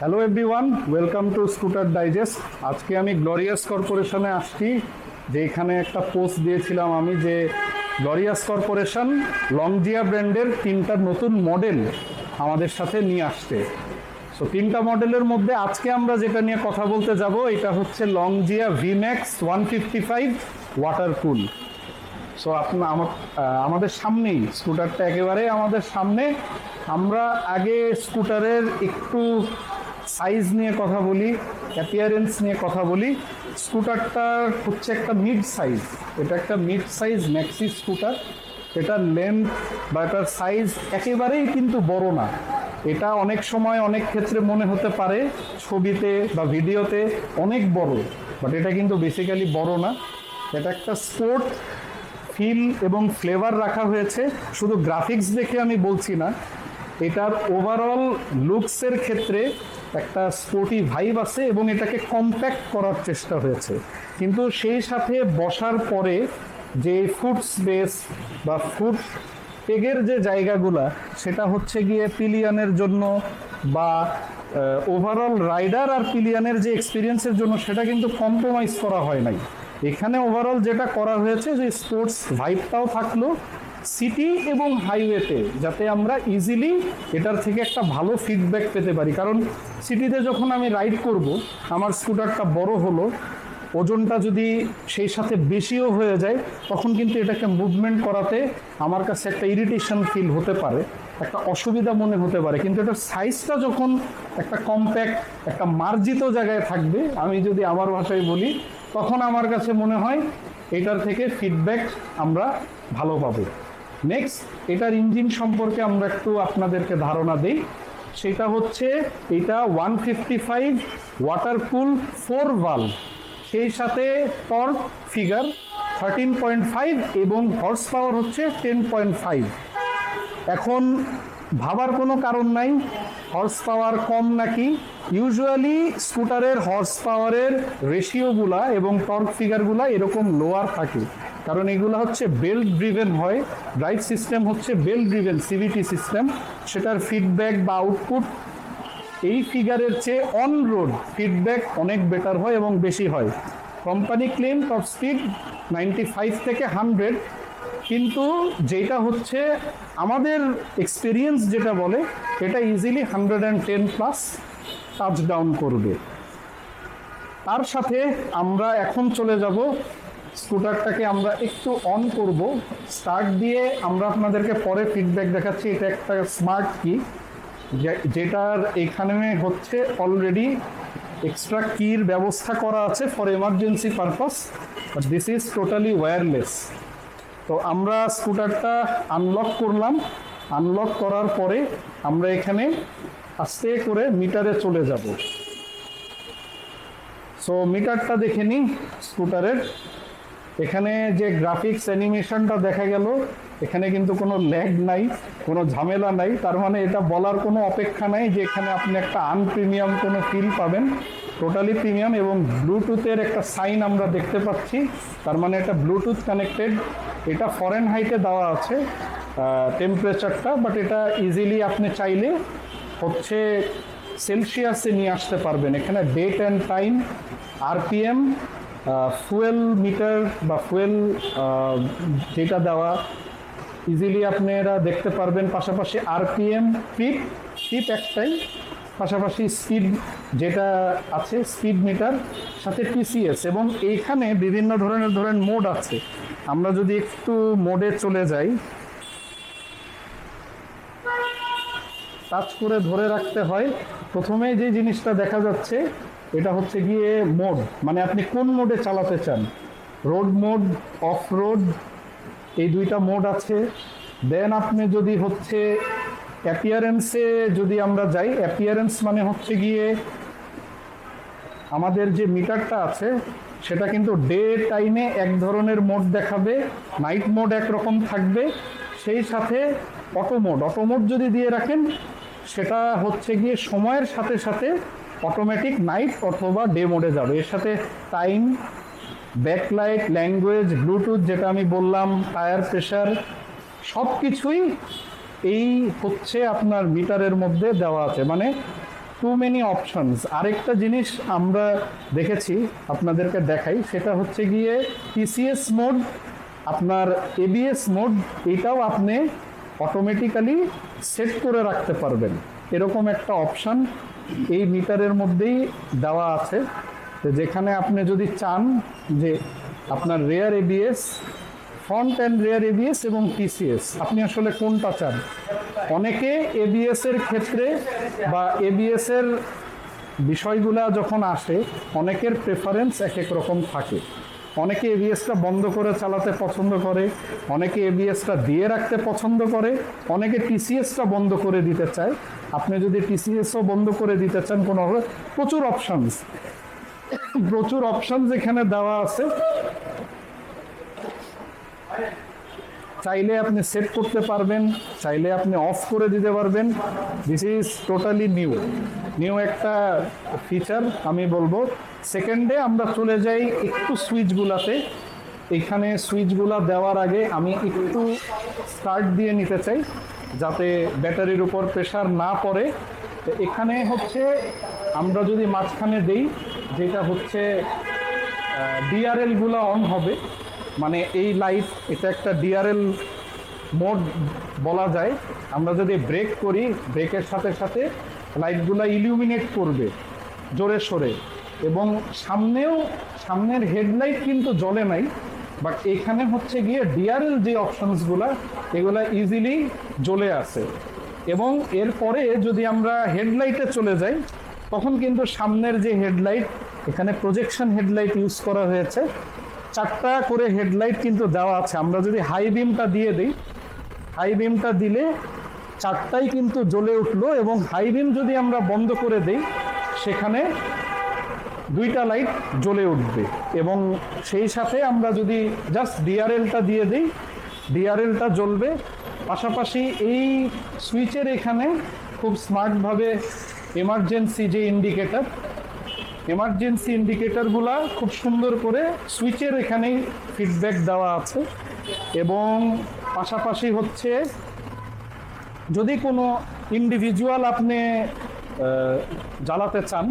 Hello everyone welcome to scooter digest আজকে আমি glorious কর্পোরেশনে আসছি, যে এখানে একটা পোস্ট দিয়েছিলাম আমি যে গ্লোরিয়াস কর্পোরেশন লংজিয়া ব্র্যান্ডের তিনটা নতুন মডেল আমাদের সাথে নিয়ে আসছে। সো তিনটা মডেলের মধ্যে আজকে আমরা যেটা নিয়ে কথা বলতে যাব, এটা হচ্ছে Longjia Vmax one fifty five water cool so আপনার আমাদের সামনেই স্কুটারটা একেবারে আমাদের সামনে। আমরা আগে স্কুটারের একটু সাইজ নিয়ে কথা বলি অ্যাপিয়ারেন্স নিয়ে কথা বলি, স্কুটারটা হচ্ছে একটা মিড সাইজ এটা একটা মিড সাইজ ম্যাক্সি স্কুটার এটার লেন্থ বা এটার সাইজ একেবারেই কিন্তু বড় না। এটা অনেক সময় অনেক ক্ষেত্রে মনে হতে পারে ছবিতে বা ভিডিওতে অনেক বড় বাট এটা কিন্তু বেসিক্যালি বড় না। এটা একটা স্পোর্ট ফিল এবং ফ্লেভার রাখা হয়েছে। শুধু গ্রাফিক্স দেখে আমি বলছি না এটার ওভারঅল লুকসের ক্ষেত্রে একটা স্পোর্টি ভাইব আছে এবং এটাকে কম্প্যাক্ট করার চেষ্টা হয়েছে। কিন্তু সেই সাথে বসার পরে যে ফুড স্পেস বা ফুড পেগের যে জায়গাগুলা, সেটা হচ্ছে গিয়ে পিলিয়ানের জন্য বা ওভারঅল রাইডার আর পিলিয়ানের যে এক্সপিরিয়েন্সের জন্য, সেটা কিন্তু কম্প্রোমাইজ করা হয় নাই। এখানে ওভারঅল যেটা করা হয়েছে যে স্পোর্টস ভাইবটাও থাকল সিটি এবং হাইওয়েতে যাতে আমরা ইজিলি এটার থেকে একটা ভালো ফিডব্যাক পেতে পারি। কারণ সিটিতে যখন আমি রাইড করব, আমার স্কুটারটা বড় হলো, ওজনটা যদি সেই সাথে বেশিও হয়ে যায়, তখন কিন্তু এটাকে মুভমেন্ট করাতে আমার কাছে একটা ইরিটেশন ফিল হতে পারে, একটা অসুবিধা মনে হতে পারে। কিন্তু এটার সাইজটা যখন একটা কম্প্যাক্ট একটা মার্জিত জায়গায় থাকবে, আমি যদি আমার ভাষায় বলি, তখন আমার কাছে মনে হয় এটার থেকে ফিডব্যাক আমরা ভালো পাবো। নেক্সট এটার ইঞ্জিন সম্পর্কে আমরা একটু আপনাদেরকে ধারণা দিই। সেটা হচ্ছে এটা one fifty five water cool four valve সেই সাথে torque figure thirteen point five এবং হর্স পাওয়ার হচ্ছে টেন পয়েন্ট ফাইভ এখন ভাবার কোনো কারণ নাই। হর্স পাওয়ার কম নাকি? ইউজুয়ালি স্কুটারের হর্স পাওয়ারের রেশিওগুলা এবং টর্ক ফিগারগুলা এরকম লোয়ার থাকে। কারণ এগুলো হচ্ছে বেল্ট ড্রিভেন হয়। ড্রাইভ সিস্টেম হচ্ছে বেল্ট ড্রিভেন সিভিটি সিস্টেম সেটার ফিডব্যাক বা আউটপুট এই ফিগারের চেয়ে অন রোড ফিডব্যাক অনেক বেটার হয় এবং বেশি হয়। Company claim top speed ninety five থেকে হান্ড্রেড কিন্তু যেটা হচ্ছে, আমাদের এক্সপিরিয়েন্স যেটা বলে, এটা easily hundred and ten plus touch down করবে। তার সাথে আমরা এখন চলে যাব স্কুটারটাকে আমরা একটু অন করব। স্টার্ট দিয়ে আমরা আপনাদেরকে পরে ফিডব্যাক দেখাচ্ছি, এটা একটা স্মার্ট কি যেটার এখানে হচ্ছে অলরেডি এক্সট্রা কির ব্যবস্থা করা আছে for emergency purpose but this is totally wireless তো আমরা স্কুটারটা আনলক করলাম। আনলক করার পরে আমরা এখানে আস্তে করে মিটারে চলে যাব। সো মিটারটা দেখে নিই স্কুটারের। এখানে যে গ্রাফিক্স অ্যানিমেশনটা দেখা গেল এখানে কিন্তু কোনো ল্যাগ নাই, কোনো ঝামেলা নাই। তার মানে এটা বলার কোনো অপেক্ষা নাই যে এখানে আপনি একটা আনপ্রিমিয়াম কোনো ফিল পাবেন। টোটালি প্রিমিয়াম এবং ব্লুটুথের একটা সাইন আমরা দেখতে পাচ্ছি। তার মানে এটা ব্লুটুথ কানেক্টেড এটা ফরেন হাইটে দেওয়া আছে টেম্পারেচারটা বাট এটা ইজিলি আপনি চাইলে হচ্ছে সেলসিয়াসে নিয়ে আসতে পারবেন। এখানে date and time RPM fuel meter বা ফুয়েল যেটা দেওয়া ইজিলি আপনারা দেখতে পারবেন। পাশাপাশি আরপিএম, পিপ পিপ একটাই। পাশাপাশি স্পিড যেটা আছে, স্পিড মিটার, সাথে টিসিএস এবং এইখানে বিভিন্ন ধরনের ধরেন মোড আছে। আমরা যদি একটু মোডে চলে যাই। টাচ করে ধরে রাখতে হয়। প্রথমে যে জিনিসটা দেখা যাচ্ছে, এটা হচ্ছে গিয়ে মোড। মানে আপনি কোন মোডে চালাতে চান? রোড মোড, অফ রোড এই দুইটা মোড আছে। দেন আপনি যদি হচ্ছে অ্যাপিয়ারেন্সে যদি আমরা যাই অ্যাপিয়ারেন্স মানে হচ্ছে গিয়ে আমাদের যে মিটারটা আছে, সেটা কিন্তু ডে টাইমে এক ধরনের মোড দেখাবে নাইট মোড একরকম থাকবে, সেই সাথে অটো মোড অটো মোড যদি দিয়ে রাখেন, সেটা হচ্ছে গিয়ে সময়ের সাথে সাথে অটোমেটিক নাইট অথবা ডে মোডে যাবে। এর সাথে টাইম ব্যাকলাইট ল্যাঙ্গুয়েজ ব্লুটুথ যেটা আমি বললাম টায়ার প্রেশার সব কিছুই এই হচ্ছে আপনার মিটারের মধ্যে দেওয়া আছে। মানে টু মেনি অপশনস আরেকটা জিনিস আমরা দেখেছি, আপনাদেরকে দেখাই, সেটা হচ্ছে গিয়ে টিসিএস মোড আপনার এবিএস মোড এটাও আপনি অটোমেটিক্যালি সেট করে রাখতে পারবেন। এরকম একটা অপশন এই মিটারের মধ্যেই দেওয়া আছে। তো যেখানে আপনি যদি চান যে আপনার rear ABS front and rear ABS এবং টিসিএস আপনি আসলে কোনটা চান? অনেকে এবিএস এর ক্ষেত্রে বা এবিএস এর বিষয়গুলা যখন আসে, অনেকের প্রেফারেন্স এক এক রকম থাকে। অনেকে এবিএসটা বন্ধ করে চালাতে পছন্দ করে, অনেকে এবিএসটা দিয়ে রাখতে পছন্দ করে, অনেকে টিসিএসটা বন্ধ করে দিতে চায়। আপনি যদি টিসিএসও বন্ধ করে দিতে চান, কোনো প্রচুর অপশনস প্রচুর অপশনস এখানে দেওয়া আছে। চাইলে আপনি সেট করতে পারবেন, চাইলে আপনি অফ করে দিতে পারবেন। This is totally new new একটা ফিচার আমি বলব। সেকেন্ডে আমরা চলে যাই একটু সুইচগুলাতে এখানে সুইচগুলা দেওয়ার আগে আমি একটু স্টার্ট দিয়ে নিতে চাই, যাতে ব্যাটারির উপর প্রেশার না পড়ে। তো এখানে হচ্ছে, আমরা যদি মাঝখানে দেই যেটা হচ্ছে ডিআরএলগুলো অন হবে। মানে এই লাইট এটা একটা ডিআরএল মোড বলা যায়। আমরা যদি ব্রেক করি ব্রেকের সাথে সাথে লাইটগুলো ইলিউমিনেট করবে, জোরে সোরে। এবং সামনেও, সামনের হেডলাইট কিন্তু জ্বলে নাই। বাট এখানে হচ্ছে গিয়ে ডিআরএল যে অপশনসগুলো এগুলো ইজিলি জ্বলে আসে এবং এরপরে যদি আমরা হেডলাইটে চলে যাই তখন কিন্তু সামনের যে হেডলাইট, এখানে প্রজেকশন হেডলাইট ইউজ করা হয়েছে। চারটা করে হেডলাইট কিন্তু দেওয়া আছে। আমরা যদি হাই বিমটা দিয়ে দিই হাই বিমটা দিলে চারটাই কিন্তু জ্বলে উঠল এবং হাই বিম যদি আমরা বন্ধ করে দিই, সেখানে দুইটা লাইট জ্বলে উঠবে এবং সেই সাথে আমরা যদি জাস্ট ডিআরএলটা দিয়ে দিই ডিআরএলটা জ্বলবে। পাশাপাশি এই সুইচের এখানে খুব স্মার্টভাবে এমার্জেন্সি যে ইন্ডিকেটার এমার্জেন্সি ইন্ডিকেটারগুলা খুব সুন্দর করে সুইচের এখানেই ফিডব্যাক দেওয়া আছে। এবং পাশাপাশি হচ্ছে, যদি কোনো ইন্ডিভিজুয়াল আপনি জ্বালাতে চান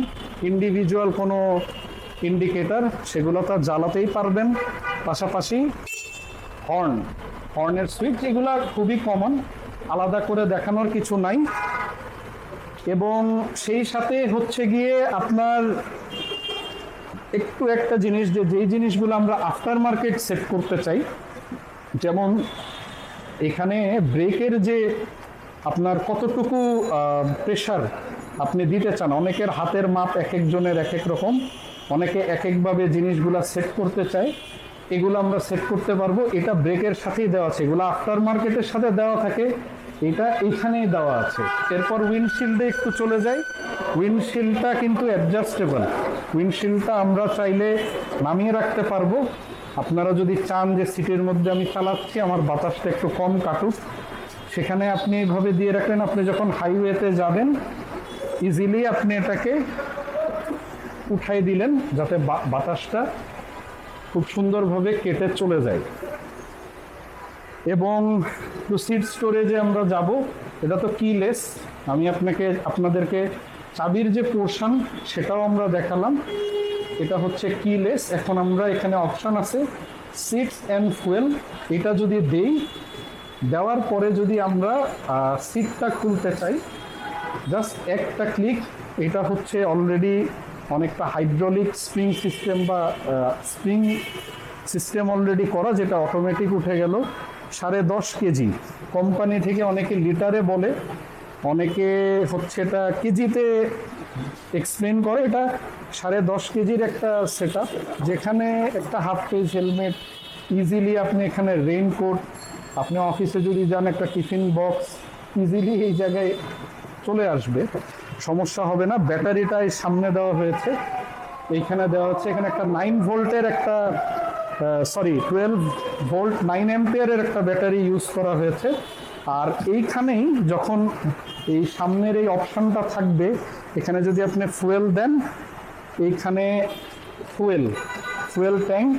ইন্ডিভিজুয়াল কোনো ইন্ডিকেটার সেগুলো তো জ্বালাতেই পারবেন। পাশাপাশি হর্ন হর্নের সুইচ এগুলা খুবই কমন আলাদা করে দেখানোর কিছু নাই। এবং সেই সাথে হচ্ছে গিয়ে আপনার একটু একটা জিনিস যে, যেই জিনিসগুলো আমরা আফটার মার্কেট সেট করতে চাই, যেমন এখানে ব্রেকের যে আপনার কতটুকু প্রেশার আপনি দিতে চান, অনেকের হাতের মাপ এক একজনের এক এক রকম, অনেকে এক একভাবে জিনিসগুলো সেট করতে চায়, এগুলো আমরা সেট করতে পারব। এটা ব্রেকের সাথেই দেওয়া আছে। এগুলো আফটার মার্কেটের সাথে দেওয়া থাকে। এটা এইখানেই দেওয়া আছে। এরপর উইন্ডশিল্ডে একটু চলে যাই। উইন্ডশিল্ডটা কিন্তু অ্যাডজাস্টেবল উইন্ডশিল্ডটা আমরা চাইলে নামিয়ে রাখতে পারব। আপনারা যদি চান যে সিটের মধ্যে আমি চালাচ্ছি, আমার বাতাসটা একটু কম কাটুক। সেখানে আপনি এইভাবে দিয়ে রাখলেন, আপনি যখন হাইওয়েতে যাবেন ইজিলি আপনি এটাকে উঠাই দিলেন, যাতে বাতাসটা খুব সুন্দরভাবে কেটে চলে যায়। এবং টু সিট স্টোরেজে আমরা যাব। এটা তো কিলেস আমি আপনাকে, আপনাদেরকে চাবির যে পোর্শন সেটাও আমরা দেখালাম। এটা হচ্ছে কিলেস এখন আমরা এখানে অপশান আছে সিটস অ্যান্ড ফুয়েল এটা যদি দেই, দেওয়ার পরে যদি আমরা সিটটা খুলতে চাই জাস্ট একটা ক্লিক এটা হচ্ছে অলরেডি অনেকটা হাইড্রোলিক স্প্রিং সিস্টেম বা স্প্রিং সিস্টেম অলরেডি করা, যেটা অটোমেটিক উঠে গেল। সাড়ে দশ কেজি। কোম্পানি থেকে অনেকে লিটারে বলে, অনেকে হচ্ছে এটা কেজিতে এক্সপ্লেন করে, এটা সাড়ে দশ কেজির একটা সেট যেখানে একটা হাফ পেজ হেলমেট ইজিলি আপনি এখানে রেইনকোট আপনি অফিসে যদি যান, একটা টিফিন বক্স ইজিলি এই জায়গায় চলে আসবে। সমস্যা হবে না ব্যাটারিটা এই সামনে দেওয়া হয়েছে। এইখানে দেওয়া হচ্ছে, এখানে একটা নাইন ভোল্টের একটা সরি টুয়েলভ ভোল্ট নাইন অ্যাম্পিয়ারের একটা ব্যাটারি ইউজ করা হয়েছে। আর এইখানেই যখন এই সামনের এই অপশনটা থাকবে, এখানে যদি আপনি ফুয়েল দেন, এইখানে ফুয়েল ফুয়েল ট্যাঙ্ক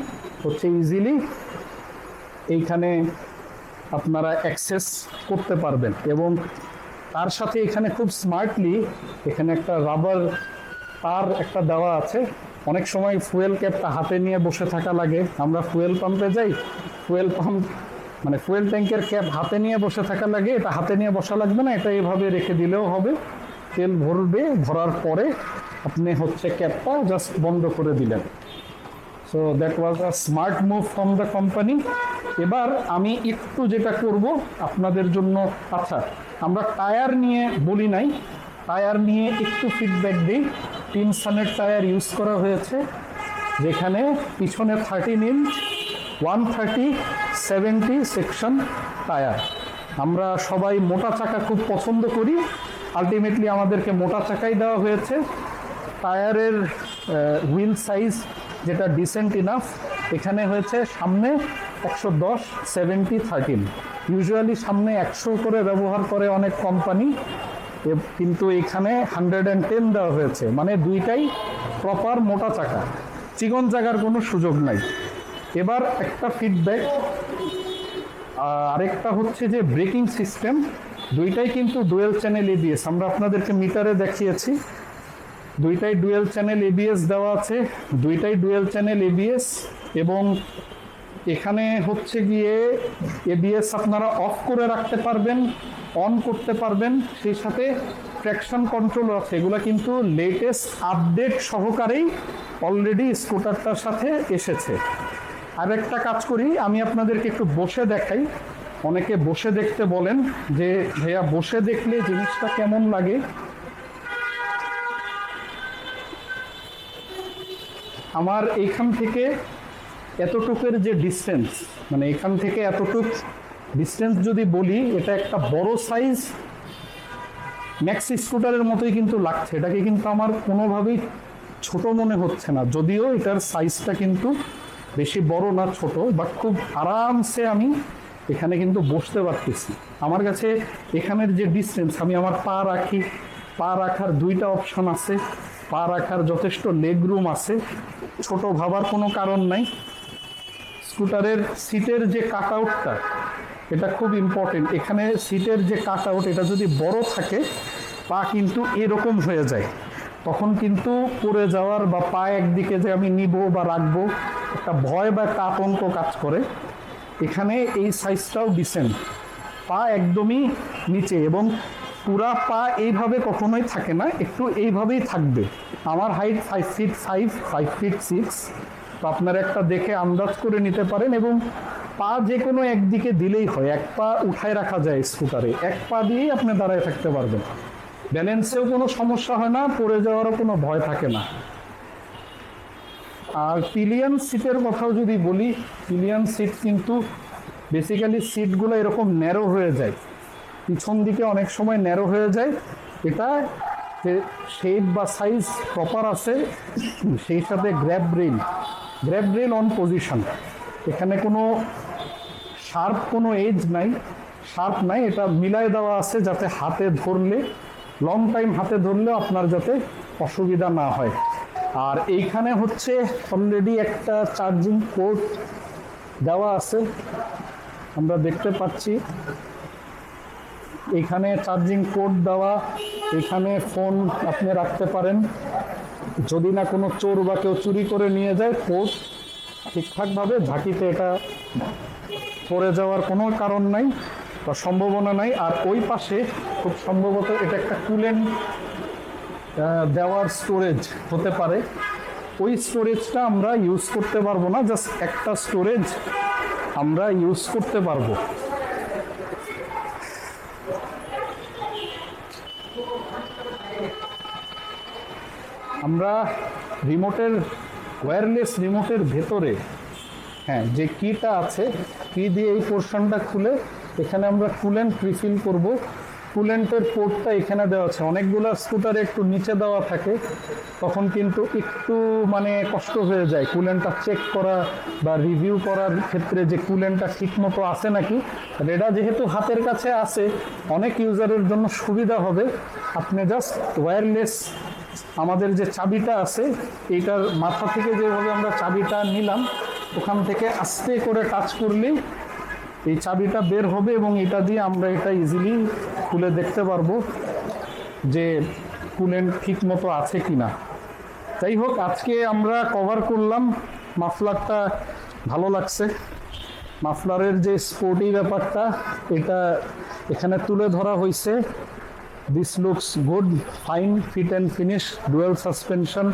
হচ্ছে ইজিলি এইখানে আপনারা অ্যাক্সেস করতে পারবেন। এবং তার সাথে এখানে খুব স্মার্টলি এখানে একটা রাবার তার একটা দেওয়া আছে। অনেক সময় ফুয়েল ক্যাপটা হাতে নিয়ে বসে থাকা লাগে। আমরা ফুয়েল পাম্পে যাই ফুয়েল পাম্প মানে ফুয়েল ট্যাঙ্কের ক্যাপ হাতে নিয়ে বসে থাকা লাগে, এটা হাতে নিয়ে বসা লাগবে না, এটা এভাবে রেখে দিলেও হবে। তেল ভরবে, ভরার পরে আপনি হচ্ছে ক্যাপটা জাস্ট বন্ধ করে দিলেন। So that was a smart move from the company এবার আমি একটু যেটা করব আপনাদের জন্য আচ্ছা আমরা টায়ার নিয়ে বলি নাই, টায়ার নিয়ে একটু ফিডব্যাক দিই। তিন সানের টায়ার ইউজ করা হয়েছে, যেখানে পিছনে thirteen inch one thirty, seventy section tyre. আমরা সবাই মোটা চাকা খুব পছন্দ করি। আলটিমেটলি আমাদেরকে মোটা চাকাই দেওয়া হয়েছে। টায়ারের হুইল সাইজ যেটা ডিসেন্ট ইনাফ এখানে হয়েছে সামনে একশো দশ, সেভেন্টি থার্টিন ইউজুয়ালি সামনে একশো করে ব্যবহার করে অনেক কোম্পানি। কিন্তু এখানে হান্ড্রেড অ্যান্ড টেন দেওয়া হয়েছে। মানে দুইটাই প্রপার মোটা চাকা। চিকন জায়গার কোনো সুযোগ নাই। এবার একটা ফিডব্যাক আরেকটা হচ্ছে যে ব্রেকিং সিস্টেম দুইটাই কিন্তু ডুয়েল চ্যানেল এবিএস আমরা আপনাদেরকে মিটারে দেখিয়েছি। দুইটাই ডুয়েল চ্যানেল এবিএস দেওয়া আছে। দুইটাই ডুয়েল চ্যানেল এবিএস এবং এখানে হচ্ছে গিয়ে এবিএস আপনারা অফ করে রাখতে পারবেন। অন করতে পারবেন, সেই সাথে ট্র্যাকশন কন্ট্রোল আছে। এগুলো কিন্তু লেটেস্ট আপডেট সহকারেই অলরেডি স্কুটারটার সাথে এসেছে। আর একটা কাজ করি, আমি আপনাদেরকে একটু বসে দেখাই। অনেকে বসে দেখতে বলেন যে, ভাইয়া, বসে দেখলে জিনিসটা কেমন লাগে? আমার এইখান থেকে এতটুকের যে ডিস্টেন্স মানে এখান থেকে এতটুক ডিস্টেন্স যদি বলি, এটা একটা বড় সাইজ ম্যাক্স স্কুটারের মতোই কিন্তু লাগছে। এটাকে কিন্তু আমার কোনোভাবেই ছোট মনে হচ্ছে না। যদিও এটার সাইজটা কিন্তু বেশি বড় না ছোট বাট খুব আরামসে আমি এখানে কিন্তু বসতে পারতেছি। আমার কাছে এখানের যে ডিস্টেন্স আমি আমার পা রাখি। পা রাখার দুইটা অপশন আছে। পা রাখার যথেষ্ট লেগ রুম আছে। ছোট ভাবার কোনো কারণ নাই। স্কুটারের সিটের যে কাট আউটটা এটা খুব ইম্পর্টেন্ট এখানে সিটের যে কাট আউট এটা যদি বড় থাকে, পা কিন্তু এরকম হয়ে যায়। তখন কিন্তু পড়ে যাওয়ার বা পা একদিকে যে আমি নিব বা রাখব, একটা ভয় বা একটা আতঙ্ক কাজ করে। এখানে এই সাইজটাও ডিসেন্ট পা একদমই নিচে এবং পুরা পা এইভাবে কখনোই থাকে না, একটু এইভাবেই থাকবে। আমার height five feet five five feet six তো আপনারা একটা দেখে আন্দাজ করে নিতে পারেন এবং পা যে কোনো একদিকে দিলেই হয়, এক পা উঠায় রাখা যায় স্কুটারে, এক পা দিয়েই আপনি দাঁড়ায় থাকতে পারবেন। ব্যালেন্সেও কোনো সমস্যা হয় না, পড়ে যাওয়ারও কোনো ভয় থাকে না। আর পিলিয়ান সিটের কথাও যদি বলি, পিলিয়ন সিট কিন্তু বেসিক্যালি সিটগুলো এরকম ন্যারো হয়ে যায়। পিছন দিকে অনেক সময় ন্যারো হয়ে যায়। এটা শেপ বা সাইজ প্রপার আছে, সেই সাথে grab rail grab rail on position এখানে কোনো শার্প কোনো এজ নাই, শার্প নাই, এটা মিলায় দেওয়া আছে যাতে হাতে ধরলে লং টাইম হাতে ধরলেও আপনার যাতে অসুবিধা না হয়। আর এইখানে হচ্ছে অলরেডি একটা চার্জিং পোর্ট দেওয়া আছে, আমরা দেখতে পাচ্ছি। এখানে চার্জিং পোর্ট দেওয়া, এখানে ফোন আপনি রাখতে পারেন। যদি না কোনো চোর বা কেউ চুরি করে নিয়ে যায় পোর্ট ঠিকঠাকভাবে ঝাঁকিতে এটা পড়ে যাওয়ার কোনো কারণ নাই বা সম্ভাবনা নাই। আর ওই পাশে খুব সম্ভবত এটা একটা কুলেন্ট দেওয়ার স্টোরেজ হতে পারে। ওই স্টোরেজটা আমরা ইউজ করতে পারব না জাস্ট একটা স্টোরেজ আমরা ইউজ করতে পারব। আমরা রিমোটের ওয়্যারলেস রিমোটের ভেতরে হ্যাঁ যে কিটা আছে, কি দিয়ে এই পোর্শনটা খুলে, এখানে আমরা কুলেন্ট রিফিল করব। কুলেন্টের পোর্টটা এখানে দেওয়া আছে। অনেকগুলো স্কুটারে একটু নিচে দেওয়া থাকে, তখন কিন্তু একটু মানে কষ্ট হয়ে যায় কুলেন্টটা চেক করা বা রিভিউ করার ক্ষেত্রে যে কুলেন্টটা ঠিক মতো আছে নাকি। রেডা যেহেতু হাতের কাছে আছে, অনেক ইউজারের জন্য সুবিধা হবে। আপনি জাস্ট ওয়্যারলেস আমাদের যে চাবিটা আছে এইটার মাথা থেকে যেভাবে আমরা চাবিটা নিলাম ওখান থেকে আস্তে করে টাচ করলেই এই চাবিটা বের হবে এবং এটা দিয়ে আমরা এটা ইজিলি খুলে দেখতে পারব যে কুলেন্ট ঠিক মতো আছে কি না যাই হোক, আজকে আমরা কভার করলাম। মাফলারটা ভালো লাগছে। মাফলারের যে স্পোর্টি ব্যাপারটা, এটা এখানে তুলে ধরা হয়েছে। This looks good fine fit and finish dual suspension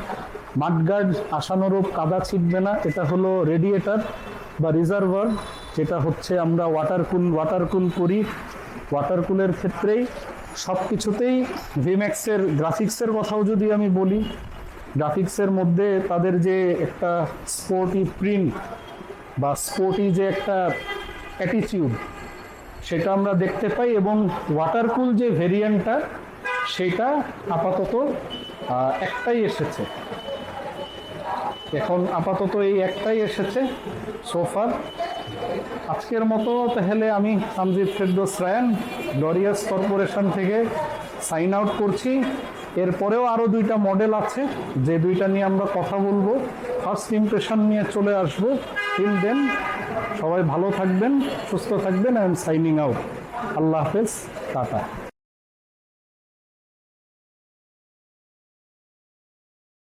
mudguard আশানুরূপ কাদা ছিটবে না, এটা হলো রেডিয়েটার বা রিজার্ভার যেটা হচ্ছে আমরা ওয়াটার কুল ওয়াটার কুল করি। ওয়াটার কুলের ক্ষেত্রেই সব কিছুতেই ভিম্যাক্সের গ্রাফিক্সের কথাও যদি আমি বলি গ্রাফিক্সের মধ্যে তাদের যে একটা স্পোর্টি প্রিন্ট বা স্পোর্টি যে একটা অ্যাটিচিউড সেটা আমরা দেখতে পাই এবং ওয়াটার কুল যে ভেরিয়েন্টটা সেটা আপাতত একটাই এসেছে। এখন আপাতত এই একটাই এসেছে সোফার আজকের মতো তাহলে আমি সামজিদ ফেরদোস রায়ান ডরিয়াস কর্পোরেশন থেকে সাইন আউট করছি। এরপরেও আরও দুইটা মডেল আছে, যে দুইটা নিয়ে আমরা কথা বলব। ফার্স্ট ইমপ্রেশন নিয়ে চলে আসব। টিল দেন সবাই ভালো থাকবেন, সুস্থ থাকবেন আই এম সাইনিং আউট আল্লাহ হাফেজ, টাটা।